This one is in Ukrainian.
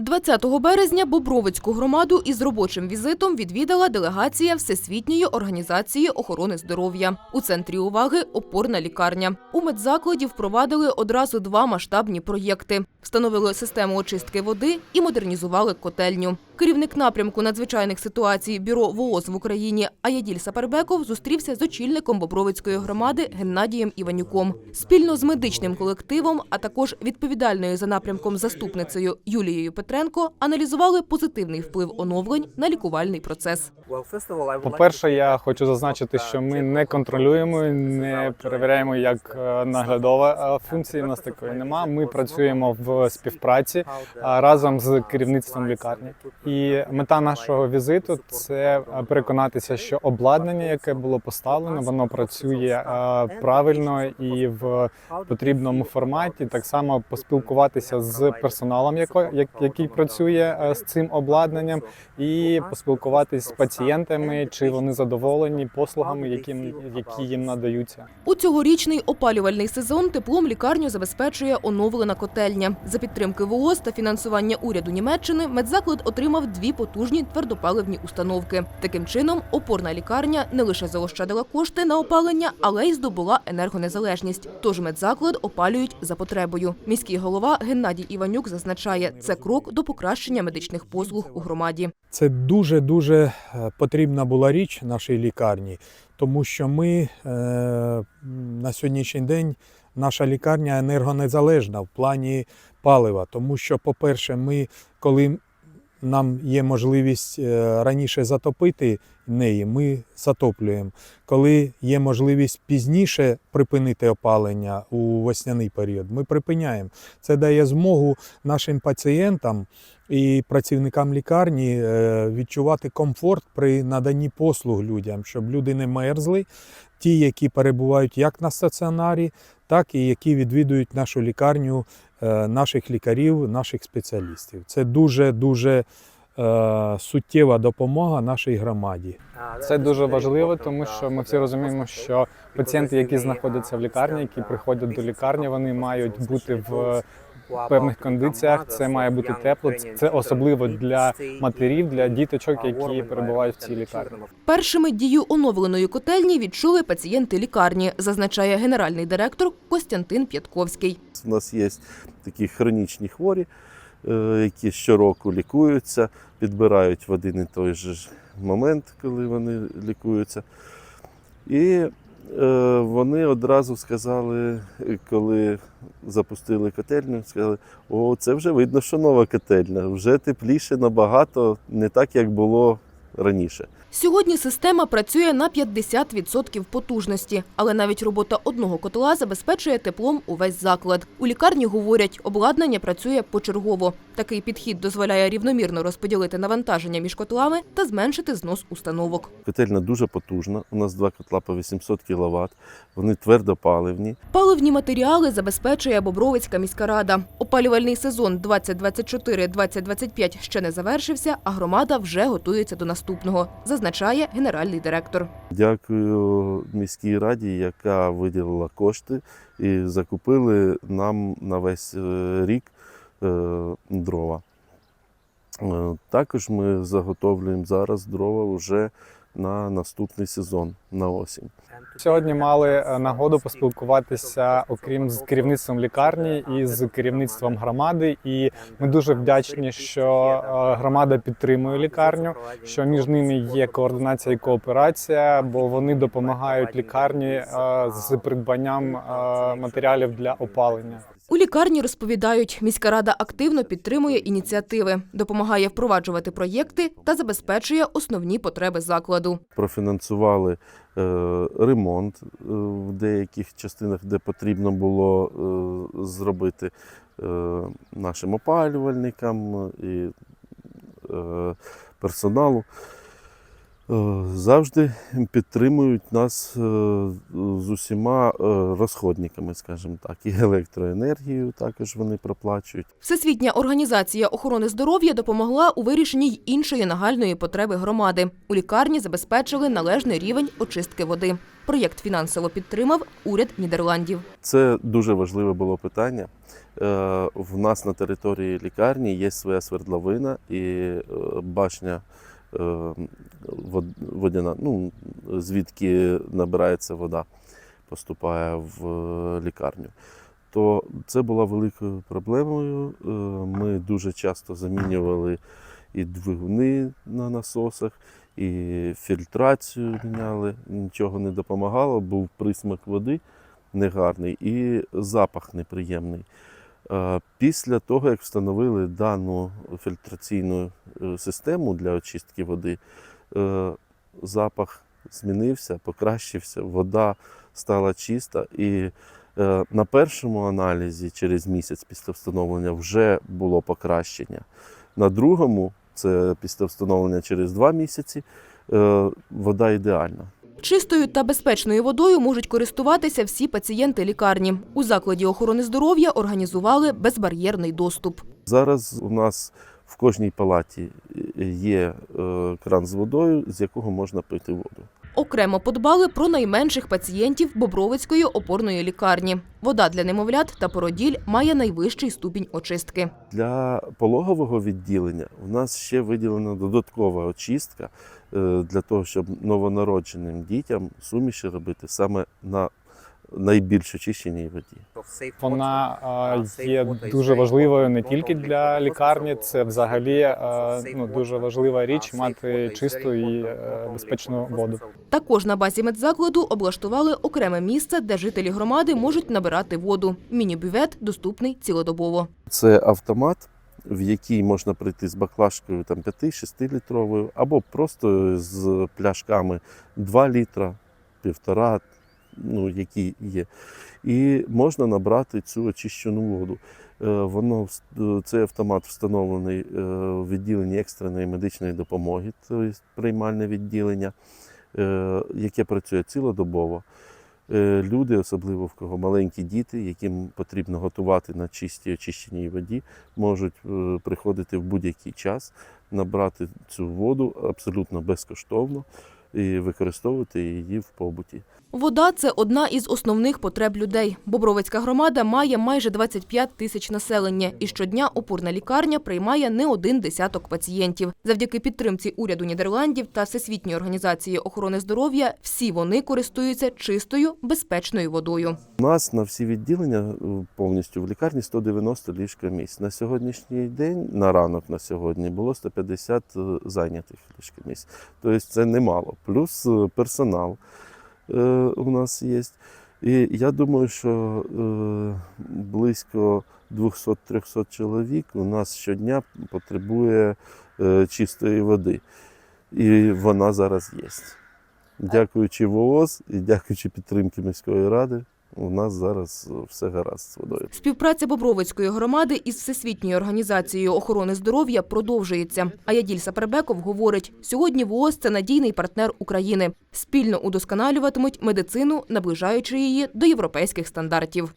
20 березня Бобровицьку громаду із робочим візитом відвідала делегація Всесвітньої організації охорони здоров'я. У центрі уваги опорна лікарня. У медзакладі впровадили одразу два масштабні проєкти: встановили систему очистки води і модернізували котельню. Керівник напрямку надзвичайних ситуацій бюро ВООЗ в Україні Аяділь Сапербеков зустрівся з очільником Бобровицької громади Геннадієм Іванюком. Спільно з медичним колективом, а також відповідальною за напрямком заступницею Юлією Петренко аналізували позитивний вплив оновлень на лікувальний процес. По-перше, я хочу зазначити, що ми не контролюємо, не перевіряємо як е, наглядова е, функція. У нас такої нема. Ми працюємо в співпраці разом з керівництвом лікарні. І мета нашого візиту це е, переконатися, що обладнання, яке було поставлено, воно працює е, правильно і в потрібному форматі. Так само поспілкуватися з персоналом, як- який працює е, з цим обладнанням, і поспілкуватися з пацієнтами, чи вони задоволені послугами, які, які їм надаються. У цьогорічний опалювальний сезон теплом лікарню забезпечує оновлена котельня. За підтримки ВООЗ та фінансування уряду Німеччини медзаклад отримав дві потужні твердопаливні установки. Таким чином, опорна лікарня не лише заощадила кошти на опалення, але й здобула енергонезалежність. Тож медзаклад опалюють за потребою. Міський голова Геннадій Іванюк зазначає, це крок до покращення медичних послуг у громаді. Це дуже дуже потрібна була річ нашій лікарні, тому що ми е, на сьогоднішній день наша лікарня енергонезалежна в плані палива. Тому що, по-перше, ми, коли нам є можливість е, раніше затопити неї, ми затоплюємо. Коли є можливість пізніше припинити опалення у весняний період, ми припиняємо. Це дає змогу нашим пацієнтам і працівникам лікарні е, відчувати комфорт при наданні послуг людям, щоб люди не мерзли, ті, які перебувають як на стаціонарі, так і які відвідують нашу лікарню, е, наших лікарів, наших спеціалістів. Це дуже дуже е, суттєва допомога нашій громаді. Це дуже важливо, тому що ми всі розуміємо, що пацієнти, які знаходяться в лікарні, які приходять до лікарні, вони мають бути в певних кондиціях. Це має бути тепло. Це особливо для матерів, для діточок, які перебувають в цій лікарні. Першими дію оновленої котельні відчули пацієнти лікарні, зазначає генеральний директор Костянтин П'ятковський. У нас є такі хронічні хворі, е, які щороку лікуються, підбирають в один і той же ж момент, коли вони лікуються. І вони одразу сказали, коли запустили котельню, сказали, о, це вже видно, що нова котельня, вже тепліше набагато, не так, як було раніше. Сьогодні система працює на 50% потужності, але навіть робота одного котла забезпечує теплом увесь заклад. У лікарні говорять, обладнання працює почергово. Такий підхід дозволяє рівномірно розподілити навантаження між котлами та зменшити знос установок. Котельня дуже потужна. У нас два котла по 800 кВт, вони твердопаливні. Паливні матеріали забезпечує Бобровицька міська рада. Опалювальний сезон 2024-2025 ще не завершився, а громада вже готується до наступного, зазначає генеральний директор. Дякую міській раді, яка виділила кошти і закупили нам на весь е, рік е, дрова. Е, Також ми заготовлюємо зараз дрова вже на наступний сезон, на осінь. Сьогодні мали е, нагоду поспілкуватися, окрім з керівництвом лікарні і з керівництвом громади. І ми дуже вдячні, що е, громада підтримує лікарню, що між ними є координація і кооперація, бо вони допомагають лікарні е, з придбанням матеріалів для опалення. У лікарні розповідають, міська рада активно підтримує ініціативи, допомагає впроваджувати проєкти та забезпечує основні потреби закладу. Профінансували е, ремонт е, в деяких частинах, де потрібно було е, зробити нашим опалювальникам і персоналу. Е, Завжди підтримують нас е, з усіма е, розходниками, скажімо так, і електроенергію також вони проплачують. Всесвітня організація охорони здоров'я допомогла у вирішенні й іншої нагальної потреби громади. У лікарні забезпечили належний рівень очистки води. Проєкт фінансово підтримав уряд Нідерландів. Це дуже важливе було питання. В нас на території лікарні є своя свердловина і башня водяна, ну, звідки набирається вода, поступає в е, лікарню. То це була великою проблемою. Е, Ми дуже часто замінювали і двигуни на насосах, і фільтрацію міняли. Нічого не допомагало, був присмак води негарний і запах неприємний. Після того, як встановили дану фільтраційну е, систему для очистки води, е, запах змінився, покращився, вода стала чиста. І е, на першому аналізі через місяць після встановлення вже було покращення. На другому, це після встановлення через два місяці, вода ідеальна. Чистою та безпечною водою можуть користуватися всі пацієнти лікарні. У закладі охорони здоров'я організували безбар'єрний доступ. Зараз у нас в кожній палаті є е, кран з водою, з якого можна пити воду. Окремо подбали про найменших пацієнтів Бобровицької опорної лікарні. Вода для немовлят та породіль має найвищий ступінь очистки. Для пологового відділення у нас ще виділена додаткова очистка для того, щоб новонародженим дітям суміші робити саме на найбільш очищеній воді. Вона е, є дуже важливою не тільки для лікарні, це взагалі е, ну, дуже важлива річ мати чисту і е, безпечну воду. Також на базі медзакладу облаштували окреме місце, де жителі громади можуть набирати воду. Міні-бювет доступний цілодобово. Це автомат, в який можна прийти з баклажкою там 5-6 літровою, або просто з пляшками 2 літра, півтора, ну, які є. І можна набрати цю очищену воду. Е, Воно цей автомат встановлений е, в відділенні екстреної медичної допомоги, тобто приймальне відділення, е, яке працює цілодобово. Е, Люди, особливо в кого маленькі діти, яким потрібно готувати на чистій очищеній воді, можуть е, приходити в будь-який час, набрати цю воду абсолютно безкоштовно і використовувати її в побуті. Вода це одна із основних потреб людей. Бобровицька громада має майже 25 тисяч населення, і щодня опорна лікарня приймає не один десяток пацієнтів. Завдяки підтримці уряду Нідерландів та Всесвітньої організації охорони здоров'я всі вони користуються чистою, безпечною водою. У нас на всі відділення е, повністю в лікарні 190 ліжка місць. На сьогоднішній день, на ранок на сьогодні, було 150 зайнятих ліжка місць. Тобто це немало. Плюс е, персонал е, у нас є. І я думаю, що е, близько 200-300 чоловік у нас щодня потребує е, чистої води. І вона зараз є. Дякуючи ВООЗ і дякуючи підтримки міської ради, у нас зараз е, все гаразд з водою. Співпраця Бобровицької громади із Всесвітньою організацією охорони здоров'я продовжується. А Яділь Сапербеков говорить, сьогодні ВООЗ – це надійний партнер України. Спільно удосконалюватимуть медицину, наближаючи її до європейських стандартів.